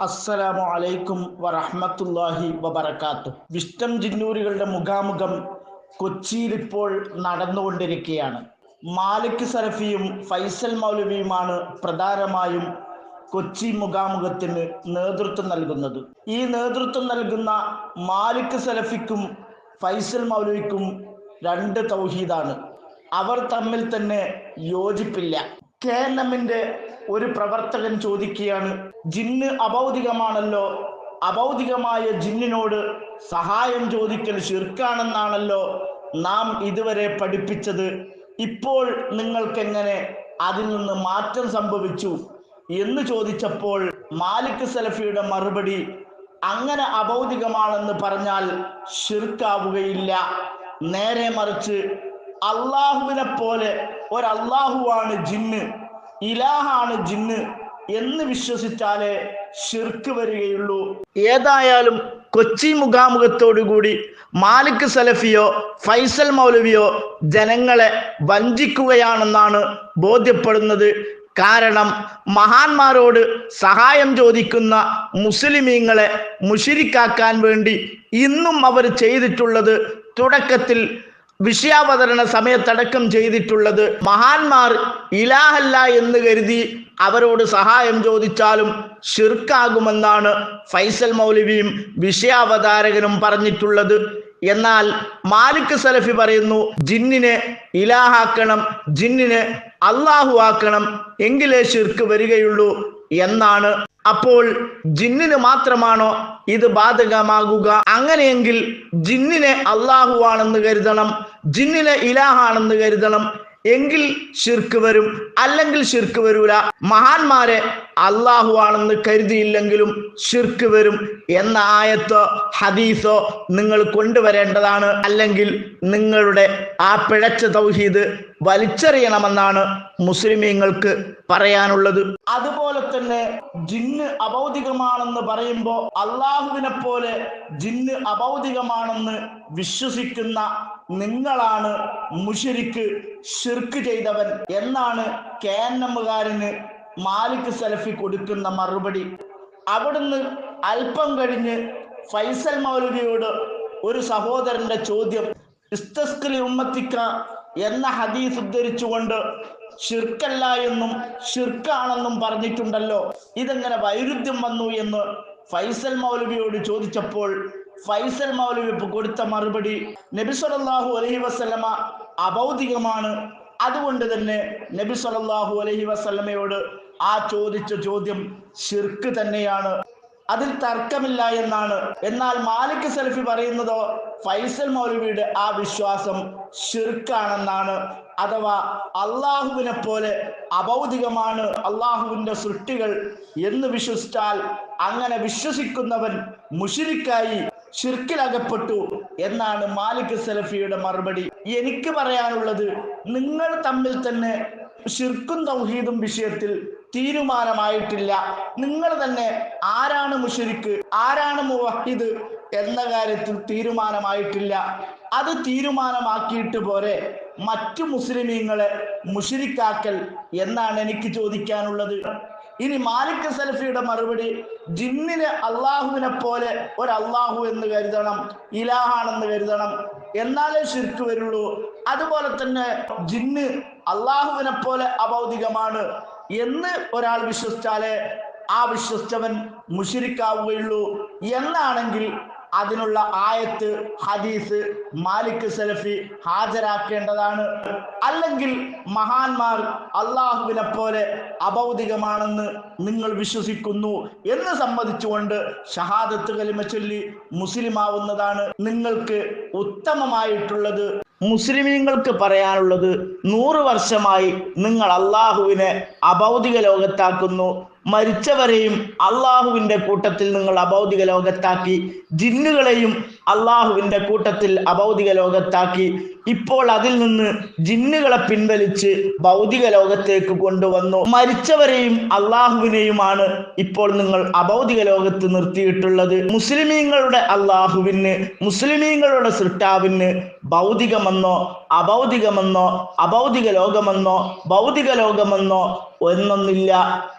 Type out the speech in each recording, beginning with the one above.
അസ്സലാമു അലൈക്കും വറഹ്മത്തുള്ളാഹി വബറകാത്തു. വിഷ്ടം ജിന്നൂരുകളുടെ മുഖാമുഖം കൊച്ചിയിൽ ഇപ്പോൾ നടന്നുകൊണ്ടിരിക്കുകയാണ്. മാലിക് സലഫിയും ഫൈസൽ മൗലവിയുമാണ് പ്രധാനമായും കൊച്ചി മുഖാമുഖത്തിന് നേതൃത്വം നൽകുന്നത്. ഈ നേതൃത്വം നൽകുന്ന മാലിക് സലഫിക്കും ഫൈസൽ മൗലവിക്കും രണ്ട് തൗഹീദാണ്. അവർ തമ്മിൽ തന്നെ യോജിപ്പില്ല. കെ എൻ എമ്മിന്റെ ഒരു പ്രവർത്തകൻ ചോദിക്കുകയാണ് ജിന്ന് അഭൗതികമാണല്ലോ അഭൗതികമായ ജിന്നിനോട് സഹായം ചോദിക്കൽ ശിർക്കാണെന്നാണല്ലോ നാം ഇതുവരെ പഠിപ്പിച്ചത്. ഇപ്പോൾ നിങ്ങൾക്കെങ്ങനെ അതിൽ നിന്ന് മാറ്റം സംഭവിച്ചു? എന്ന് ചോദിച്ചപ്പോൾ മാലിക് സലഫിയുടെ മറുപടി അങ്ങനെ അഭൗതികമാണെന്ന് പറഞ്ഞാൽ ശിർക്കാവുകയില്ല. നേരെ മറിച്ച് അള്ളാഹുവിനെ പോലെ ഒരല്ലാഹുവാണ് ജിന്ന്. ഇലാഹാണ് ജിന്ന് എന്ന് വിശ്വസിച്ചാലേ ശിർക്ക് വരികയുള്ളൂ. ഏതായാലും കൊച്ചി മുഖാമുഖത്തോടുകൂടി മാലിക് സലഫിയോ ഫൈസൽ മൗലവിയോ ജനങ്ങളെ വഞ്ചിക്കുകയാണെന്നാണ് ബോധ്യപ്പെടുന്നത്. കാരണം മഹാന്മാരോട് സഹായം ചോദിക്കുന്ന മുസ്ലിമീങ്ങളെ മുഷിരിക്കാക്കാൻ വേണ്ടി ഇന്നും അവർ ചെയ്തിട്ടുള്ളത് തുടക്കത്തിൽ വിഷയാവതരണ സമയത്തടക്കം ചെയ്തിട്ടുള്ളത് മഹാന്മാർ ഇലാഹല്ല എന്ന് കരുതി അവരോട് സഹായം ചോദിച്ചാലും ഷിർക്കാകുമെന്നാണ് ഫൈസൽ മൗലവിയും വിഷയാവതാരകനും പറഞ്ഞിട്ടുള്ളത്. എന്നാൽ മാലിക് സലഫി പറയുന്നു ജിന്നിനെ ഇലാഹാക്കണം ജിന്നിനെ അള്ളാഹു ആക്കണം എങ്കിലേ ഷിർക്ക് വരികയുള്ളൂ എന്നാണ് അപ്പോൾ ജിന്നിന് മാത്രമാണോ ഇത് ബാധകമാകുക? അങ്ങനെയെങ്കിൽ ജിന്നിനെ അള്ളാഹു ആണെന്ന് കരുതണം ജിന്നിനെ ഇലാഹാണെന്ന് കരുതണം. എങ്കിൽ ഷിർക്ക് വരും അല്ലെങ്കിൽ ഷിർക്ക് വരൂല. മഹാന്മാരെ അള്ളാഹു ആണെന്ന് കരുതിയില്ലെങ്കിലും ഷിർക്ക് വരും എന്ന ആയത്തോ ഹദീസോ നിങ്ങൾ കൊണ്ടുവരേണ്ടതാണ്. അല്ലെങ്കിൽ നിങ്ങളുടെ ആ പിഴച്ച തൗഹീദ് വലിച്ചെറിയണമെന്നാണ് മുസ്ലിമീങ്ങൾക്ക് പറയാനുള്ളത്. അതുപോലെ തന്നെ ജിന്ന് അഭൗതികമാണെന്ന് പറയുമ്പോൾ അള്ളാഹുവിനെ പോലെ ജിന്ന് അഭൗതികമാണെന്ന് വിശ്വസിക്കുന്ന നിങ്ങളാണ് മുഷിരിക്ക് ഷിർക്ക് ചെയ്തവൻ എന്നാണ് കെ എൻ എമ്മുകാരന് മാലിക് സലഫി കൊടുക്കുന്ന മറുപടി. അവിടുന്ന് അല്പം കഴിഞ്ഞ് ഫൈസൽ മൗലവിയോട് ഒരു സഹോദരന്റെ ചോദ്യം ഉമ്മത്തിക്ക എന്ന ഹദീസ് ഉദ്ധരിച്ചുകൊണ്ട് ഷിർക്കല്ല എന്നും ഷിർക്കാണെന്നും പറഞ്ഞിട്ടുണ്ടല്ലോ. ഇതെങ്ങനെ വൈരുദ്ധ്യം വന്നു എന്ന് ഫൈസൽ മൗലവിയോട് ചോദിച്ചപ്പോൾ ഫൈസൽ മൗലവി കൊടുത്ത മറുപടി നബി സല്ലല്ലാഹു അലൈഹി വസല്ലമ അഭൗതികമാണ് അതുകൊണ്ട് തന്നെ നബി സല്ലല്ലാഹു അലൈഹി വസല്ലമയോട് ആ ചോദിച്ച ചോദ്യം ശിർക്ക് തന്നെയാണ്. അതിൽ തർക്കമില്ല എന്നാണ്. എന്നാൽ മാലിക് സെൽഫി പറയുന്നതോ ഫൈസൽ മൗലവിയുടെ ആ വിശ്വാസം ഷിർക്കാണെന്നാണ് അഥവാ അള്ളാഹുവിനെ പോലെ അഭൗതികമാണ് അള്ളാഹുവിന്റെ സൃഷ്ടികൾ എന്ന് വിശ്വസിച്ചാൽ അങ്ങനെ വിശ്വസിക്കുന്നവൻ മുഷിരിക്കായി ഷിർക്കിലകപ്പെട്ടു എന്നാണ് മാലിക് സലഫിയുടെ മറുപടി. എനിക്ക് പറയാനുള്ളത് നിങ്ങൾ തമ്മിൽ തന്നെ ശിർക്കും തൗഹീദും വിഷയത്തിൽ തീരുമാനമായിട്ടില്ല. നിങ്ങൾ തന്നെ ആരാണ് മുഷരിക്ക് ആരാണ് മുവഹിദ് എന്ന കാര്യത്തിൽ തീരുമാനമായിട്ടില്ല. അത് തീരുമാനമാക്കിയിട്ട് പോരെ. മറ്റു മുസ്ലിമീങ്ങളെ മുഷിരിക്കാക്കൽ എന്നാണ് എനിക്ക് ചോദിക്കാനുള്ളത്. ഇനി മാലിക് സലഫിയുടെ മറുപടി ജിന്നിന് അള്ളാഹുവിനെ പോലെ ഒരു അള്ളാഹു എന്ന് കരുതണം ഇലാഹാണെന്ന് കരുതണം എന്നാലേ ശിർക്ക് വരുള്ളൂ. അതുപോലെ തന്നെ ജിന്ന് അള്ളാഹുവിനെ പോലെ അഭൗതികമാണ് എന്ന് ഒരാൾ വിശ്വസിച്ചാലേ ആ വിശ്വസിച്ചവൻ മുഷിരിക്കാവുകയുള്ളൂ. എന്നാണെങ്കിൽ അതിനുള്ള ആയത്ത് ഹദീസ് മാലിക് സലഫി ഹാജരാക്കേണ്ടതാണ്. അല്ലെങ്കിൽ മഹാന്മാർ അള്ളാഹുവിനെ പോലെ അഭൗതികമാണെന്ന് നിങ്ങൾ വിശ്വസിക്കുന്നു എന്ന് സമ്മതിച്ചുകൊണ്ട് ഷഹാദത്ത് കലിമ ചൊല്ലി മുസ്ലിമാവുന്നതാണ് നിങ്ങൾക്ക് ഉത്തമമായിട്ടുള്ളത്. മുസ്ലിമീങ്ങൾക്ക് പറയാനുള്ളത് നൂറ് വർഷമായി നിങ്ങൾ അള്ളാഹുവിനെ അഭൗതിക ലോകത്താക്കുന്നു. മരിച്ചവരെയും അള്ളാഹുവിന്റെ കൂട്ടത്തിൽ നിങ്ങൾ അഭൗതിക ലോകത്താക്കി. ജിന്നുകളെയും അള്ളാഹുവിന്റെ കൂട്ടത്തിൽ അഭൗതിക ലോകത്താക്കി ഇപ്പോൾ അതിൽ നിന്ന് ജിന്നുകളെ പിൻവലിച്ച് ഭൗതിക ലോകത്തേക്ക് കൊണ്ടുവന്നു. മരിച്ചവരെയും അള്ളാഹുവിനെയുമാണ് ഇപ്പോൾ നിങ്ങൾ അഭൗതിക ലോകത്ത് നിർത്തിയിട്ടുള്ളത്. മുസ്ലിമീങ്ങളുടെ അള്ളാഹുവിന് മുസ്ലിമീങ്ങളുടെ സൃഷ്ടാവിന് ഭൗതികമെന്നോ അഭൗതികമെന്നോ അഭൗതിക ലോകമെന്നോ ഭൗതിക ലോകമെന്നോ ഒന്നൊന്നില്ല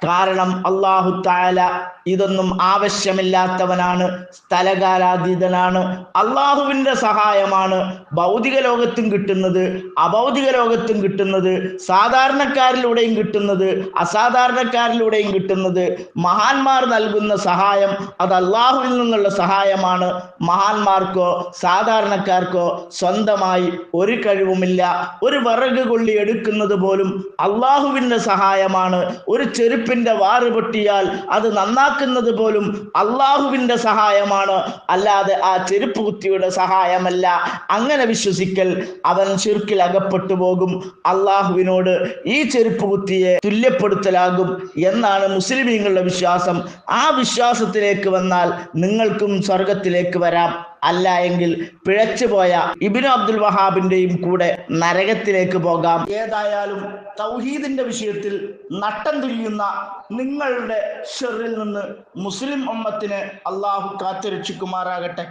കാരണം അള്ളാഹു താല ഇതൊന്നും ആവശ്യമില്ലാത്തവനാണ് സ്ഥലകാലാതീതനാണ്. അള്ളാഹുവിന്റെ സഹായമാണ് ഭൗതിക ലോകത്തും കിട്ടുന്നത് അഭൗതിക ലോകത്തും കിട്ടുന്നത് സാധാരണക്കാരിലൂടെയും കിട്ടുന്നത് അസാധാരണക്കാരിലൂടെയും കിട്ടുന്നത്. മഹാന്മാർ നൽകുന്ന സഹായം അത് അള്ളാഹുവിൽ നിന്നുള്ള സഹായമാണ്. മഹാന്മാർക്കോ സാധാരണക്കാർക്കോ സ്വന്തമായി ഒരു കഴിവുമില്ല. ഒരു വിറക് കൊള്ളി എടുക്കുന്നത് പോലും അള്ളാഹുവിന്റെ സഹായമാണ് ഒരു ചെരുപ്പിന്റെ വാറ് പൊട്ടിയാൽ അത് നന്നാക്കുന്നത് പോലും അള്ളാഹുവിന്റെ സഹായമാണ്. അല്ലാതെ ആ ചെരുപ്പ് കുത്തിയുടെ സഹായമല്ല. അങ്ങനെ വിശ്വസിക്കൽ അവൻ ശിർക്കിൽ അകപ്പെട്ടു പോകും. അള്ളാഹുവിനോട് ഈ ചെരുപ്പ് കുത്തിയെ തുല്യപ്പെടുത്തലാകും എന്നാണ് മുസ്ലിമീങ്ങളുടെ വിശ്വാസം. ആ വിശ്വാസത്തിലേക്ക് വന്നാൽ നിങ്ങൾക്കും സ്വർഗത്തിലേക്ക് വരാം. അല്ല എങ്കിൽ പിഴച്ചുപോയ ഇബിനു അബ്ദുൽ വഹാബിന്റെയും കൂടെ നരകത്തിലേക്ക് പോകാം. ഏതായാലും തൗഹീദിന്റെ വിഷയത്തിൽ നട്ടം തുല്യുന്ന നിങ്ങളുടെ ഷെറിൽ നിന്ന് മുസ്ലിം ഉമ്മത്തിനെ അള്ളാഹു കാത്തുരക്ഷിക്കുമാറാകട്ടെ.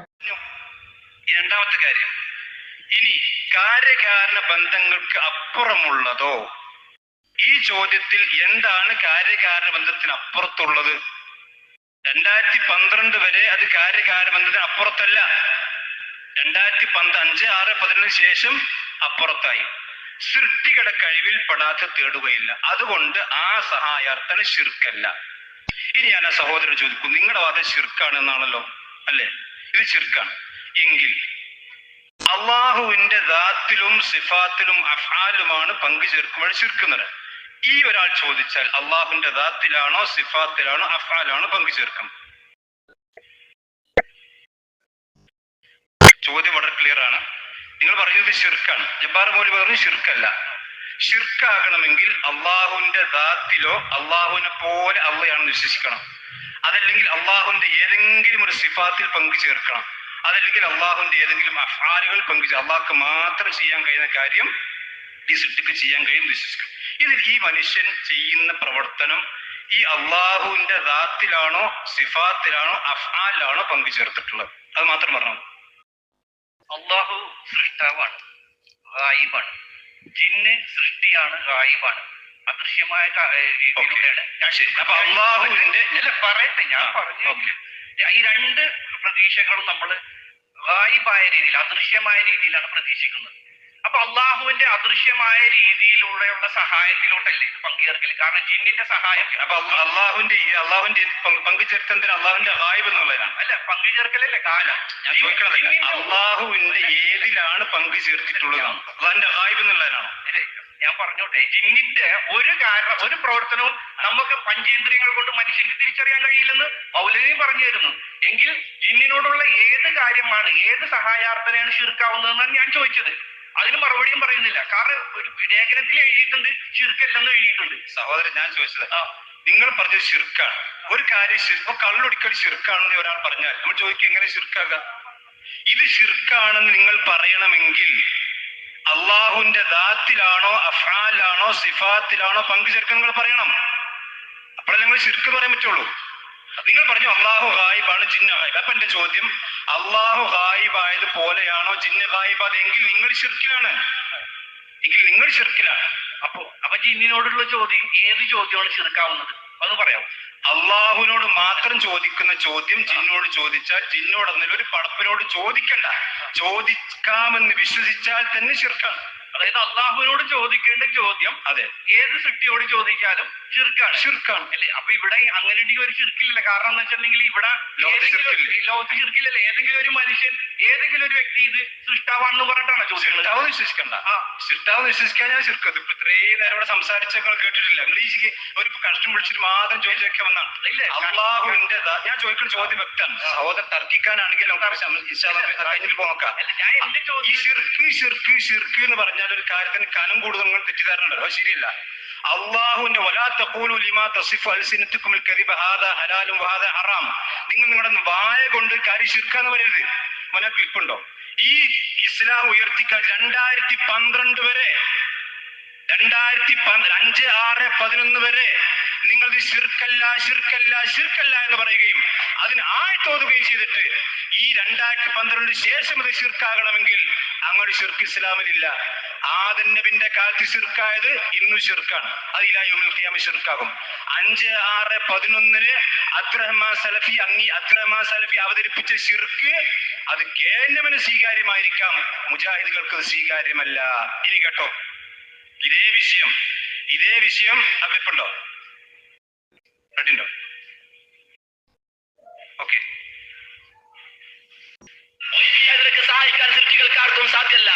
രണ്ടാമത്തെ കാര്യം. ഇനി കാര്യകാരണ ബന്ധങ്ങൾക്ക് അപ്പുറമുള്ളതോ? ഈ ചോദ്യത്തിൽ എന്താണ് കാര്യകാരണ ബന്ധത്തിന് അപ്പുറത്തുള്ളത് രണ്ടായിരത്തി പന്ത്രണ്ട് വരെ അത് കാര്യകാരബന്ധത്തിന് അപ്പുറത്തല്ല. രണ്ടായിരത്തി പന്ത് അഞ്ച് ആറ് പതിനൊന്നിന് ശേഷം അപ്പുറത്തായി. സൃഷ്ടികളുടെ കഴിവിൽ പെടാത്ത തേടുകയില്ല. അതുകൊണ്ട് ആ സഹായാർത്ഥന ശിർക്കല്ല. ഇനി ഞാൻ ആ സഹോദരൻ ചോദിക്കും നിങ്ങളുടെ വാദം ശിർക്കാണ് എന്നാണല്ലോ അല്ലേ? ഇത് ശിർക്കാണ്. എങ്കിൽ അള്ളാഹുവിന്റെ ദാത്തിലും സിഫാത്തിലും അഫാലുമാണ് പങ്കു ചേർക്കുമ്പോൾ ചുരുക്കുന്നത് ഈ ഒരാൾ ചോദിച്ചാൽ അള്ളാഹുന്റെ ദാത്തിലാണോ സിഫാത്തിലാണോ അഫാലാണോ പങ്കു ചേർക്കും? ചോദ്യം വളരെ ക്ലിയർ ആണ്. നിങ്ങൾ പറയുന്നത് ഷിർക്കാണ് ജബ്ബാർ മൗലി പറഞ്ഞു ഷിർക്കല്ല ഷിർക്കാകണമെങ്കിൽ അള്ളാഹുവിന്റെ ദാത്തിലോ അള്ളാഹുവിനെ പോലെ അള്ളയാണെന്ന് വിശ്വസിക്കണം. അതല്ലെങ്കിൽ അള്ളാഹുവിന്റെ ഏതെങ്കിലും ഒരു സിഫാത്തിൽ പങ്കു ചേർക്കണം. അതല്ലെങ്കിൽ അള്ളാഹുവിന്റെ ഏതെങ്കിലും അഫാലുകൾ പങ്കു അള്ളാഹ്ക്ക് മാത്രം ചെയ്യാൻ കഴിയുന്ന കാര്യം ഈ സിട്ടിക്ക് ചെയ്യാൻ കഴിയും വിശ്വസിക്കും ഇതിൽ ഈ മനുഷ്യൻ ചെയ്യുന്ന പ്രവർത്തനം ഈ അള്ളാഹുവിന്റെ ദാത്തിലാണോ സിഫാത്തിലാണോ അഫാലിലാണോ പങ്കു ചേർത്തിട്ടുള്ളത് അത് മാത്രം പറഞ്ഞു അള്ളാഹു സൃഷ്ടാവാണ് ഗായിബാണ്. ജിന്ന് സൃഷ്ടിയാണ് ഗായിബാണ്. അദൃശ്യമായ അപ്പൊ അള്ളാഹുവിന്റെ അല്ല പറയട്ടെ ഞാൻ പറഞ്ഞു ഈ രണ്ട് പ്രതീക്ഷകളും നമ്മൾ ഗായിബായ രീതിയിൽ അദൃശ്യമായ രീതിയിലാണ് പ്രതീക്ഷിക്കുന്നത്. അപ്പൊ അള്ളാഹുവിന്റെ അദൃശ്യമായ രീതിയിലൂടെയുള്ള സഹായത്തിലോട്ടല്ലേ ഇത് പങ്കുചേർക്കൽ? കാരണം ജിന്നിന്റെ സഹായം. അപ്പൊ അള്ള- അള്ളാഹുവിന്റെ അള്ളാഹുവിന്റെ പങ്ക് പങ്കുചേർത്തതിന് അള്ളാഹുവിന്റെ ഗായിബ് എന്നുള്ളതിനാണ്. അല്ല പങ്കുചേർക്കലല്ലേ കാലം. ഞാൻ ചോദിക്കണതല്ല അള്ളാഹുവിന്റെ ഏതിലാണ് പങ്കു ചേർത്തിട്ടുള്ളത് അള്ളാഹിന്റെ ഗായിബ് എന്നുള്ളതിനാണോ? ഞാൻ പറഞ്ഞോട്ടെ ജിന്നിന്റെ ഒരു കാരണം ഒരു പ്രവർത്തനവും നമുക്ക് പഞ്ചേന്ദ്രിയങ്ങൾ കൊണ്ട് മനുഷ്യന് തിരിച്ചറിയാൻ കഴിയില്ലെന്ന് മൗലവി പറഞ്ഞു തരുന്നു. എങ്കിൽ ജിന്നിനോടുള്ള ഏത് കാര്യമാണ് ഏത് സഹായാർത്ഥനയാണ് ശീർക്കാവുന്നതെന്നാണ് ഞാൻ ചോദിച്ചത്. അതിന് മറുപടിയും പറയുന്നില്ല. കാരണം ഒരു ലേഖനത്തിൽ എഴുതിയിട്ടുണ്ട് ചുരുക്കല്ലെന്ന് എഴുതിയിട്ടുണ്ട്. സഹോദരൻ ഞാൻ ചോദിച്ചത് നിങ്ങൾ പറഞ്ഞത് ഷിർക്കാണ് ഒരു കാര്യം ഇപ്പൊ കള്ളൊടിക്കൽ ശിർക്കാണെന്ന് ഒരാൾ പറഞ്ഞാൽ നമ്മൾ ചോദിക്കും എങ്ങനെ ഷിർക്കാകാം ഇത് ശിർക്കാണെന്ന് നിങ്ങൾ പറയണമെങ്കിൽ അള്ളാഹുവിന്റെ ദാത്തിലാണോ അഫാലാണോ സിഫാത്തിലാണോ പങ്കു ചേർക്കാൻ നിങ്ങൾ പറയണം. അപ്പോഴേ നിങ്ങൾ ശിർക്ക് പറയാൻ പറ്റുള്ളൂ. നിങ്ങൾ പറഞ്ഞു അള്ളാഹു ഹായിബാണ് ജിന്ന ഹായിബ് അപ്പൊ എന്റെ ചോദ്യം അള്ളാഹു ഗായിബായത് പോലെയാണോ ജിന്ന് ഗായിബ് എങ്കിൽ നിങ്ങൾ ഷിർക്കിലാണ് എങ്കിൽ നിങ്ങൾ ഷിർക്കിലാണ് അപ്പൊ അപ്പൊ ജിന്നിനോടുള്ള ചോദ്യം ഏത് ചോദ്യമാണ് ഷിർക്കാവുന്നത് അത് പറയാം അള്ളാഹുവിനോട് മാത്രം ചോദിക്കുന്ന ചോദ്യം ജിന്നോട് ചോദിച്ചാൽ ജിന്നോട് ഒരു പടപ്പിനോട് ചോദിക്കണ്ട. ചോദിക്കാമെന്ന് വിശ്വസിച്ചാൽ തന്നെ ഷിർക്കാണ് അതായത് അള്ളാഹുവിനോട് ചോദിക്കേണ്ട ചോദ്യം അതെ. ഏത് സൃഷ്ടിയോട് ചോദിച്ചാലും ഷിർക്കാണ് ഷിർക്കാണ് അല്ലെ? അപ്പൊ ഇവിടെ അങ്ങനെ ഒരു ഷിർക്കില്ല കാരണം എന്ന് വെച്ചിട്ടുണ്ടെങ്കിൽ ഇവിടെ ലോകത്ത് ഏതെങ്കിലും ഒരു- ഷിർക്കില്ലല്ലേ ഏതെങ്കിലും ഒരു മനുഷ്യൻ ഏതെങ്കിലും ഒരു വ്യക്തി ഇത് സൃഷ്ടാവാണെന്ന് പറഞ്ഞിട്ടാണ് ചോദിക്കുന്നത്? സൃഷ്ടാവ് വിശ്വസിക്കണ്ട. ആ. ഷിർട്ടാവെന്ന് വിശ്വസിക്കാൻ ഞാൻ ഷിർക്കത് ഇപ്പൊ ഇത്രയും നേരം ഇവിടെ സംസാരിച്ചൊക്കെ കേട്ടിട്ടില്ല? നിങ്ങൾ ഈ ഒരു കഷ്ടം വിളിച്ചിട്ട് മാത്രം ചോദിച്ചൊക്കെ വന്നാണ്? അള്ളാഹുവിന്റെ ഞാൻ ചോദിക്കുന്ന ചോദ്യം വ്യക്തമാണ്. സഹോദരൻ തർക്കിക്കാനാണെങ്കിൽ നമുക്ക് കഴിഞ്ഞിട്ട് പോകാം ഈ ഷിർക്ക് ഷിർക്ക് ഷിർക്ക് എന്ന് പറഞ്ഞാൽ ഒരു കാര്യത്തിന് കനം കൂടുതൽ നിങ്ങൾ തെറ്റിദ്ധാരണ ശരിയല്ല. അള്ളാഹുവിന്റെ നിങ്ങൾ നിങ്ങളുടെ വായ കൊണ്ട് കാര്യം ഷിർക്കാന്ന് പറയരുത്. മോനെ ക്ലിപ്പുണ്ടോ? ഈ ഇസ്ലാം ഉയർത്തിക്കാൻ രണ്ടായിരത്തി പന്ത്രണ്ട് വരെ രണ്ടായിരത്തി അഞ്ച് ആറ് പതിനൊന്ന് വരെ നിങ്ങൾ ശിർക്കല്ല ശിർക്കല്ല ശിർക്കല്ല എന്ന് പറയുകയും അതിന് ആഴ്ത്തോതുകയും ചെയ്തിട്ട് ഈ രണ്ടായിരത്തി പന്ത്രണ്ടിന് ശേഷം ഇത് ശിർക്കാകണമെങ്കിൽ അങ്ങനെ ശിർക്ക് ഇസ്ലാമിലില്ല. ആദൻ നബിന്റെ കാലത്ത് ഷിർക്കായത് ഇന്നും ഷിർക്കാണ് അത് ഇലായുമിൽ ഖിയാമ അഞ്ച് ആറ് പതിനൊന്നിന് അബ്ദുറഹ്മാൻ സലഫി അങ്ങി അബ്ദുറഹ്മാൻ സലഫി അവതരിപ്പിച്ച ഷിർക്ക് അത് കേന്ദ്രമന് സ്വീകാര്യമായിരിക്കാം. മുജാഹിദുകൾക്ക് സ്വീകാര്യമല്ല. ഇനി കേട്ടോ. ഇതേ വിഷയം. ഇതേ വിഷയം അവരിപ്പുണ്ടോ ഓക്കെ. സഹായിക്കാൻ സൃഷ്ടികൾക്ക് ആർക്കും സാധ്യല്ല.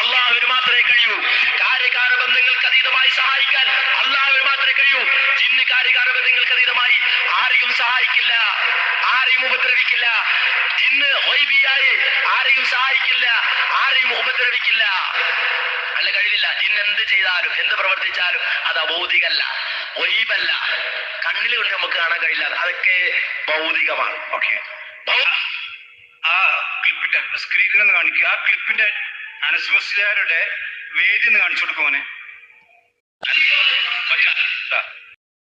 അള്ളാഹുവിന് മാത്രമേ കഴിയൂ. കാര്യകാര ബന്ധങ്ങൾക്ക് അതീതമായി സഹായിക്കാൻ അള്ളാഹുവിന് മാത്രമേ കഴിയൂ. ജിന്ന് കാര്യകാര ബന്ധങ്ങൾക്ക് അതീതമായി ആരെയും സഹായിക്കില്ല. ആരെയും ഉപദ്രവിക്കില്ല. ജിന്ന് വൈബിയായി ആരെയും സഹായിക്കില്ല. ആരെയും ഉപദ്രവിക്കില്ല. അല്ല കഴിവില്ല. ജിന്ന് എന്ത് ചെയ്താലും എന്ത് പ്രവർത്തിച്ചാലും അത് അഭൗതികല്ല വൈബല്ല കണ്ണിൽ കൊണ്ട് നമുക്ക് കാണാൻ കഴിയില്ല. അതൊക്കെ ഭൗതികമാണ്. ഓക്കെ. സ്ക്രീനിൽ ഒന്ന് കാണിക്കുക ആ ക്ലിപ്പിന്റെ അനസ്മസിലാരുടെ വേദി ഒന്ന് കാണിച്ചു അല്ല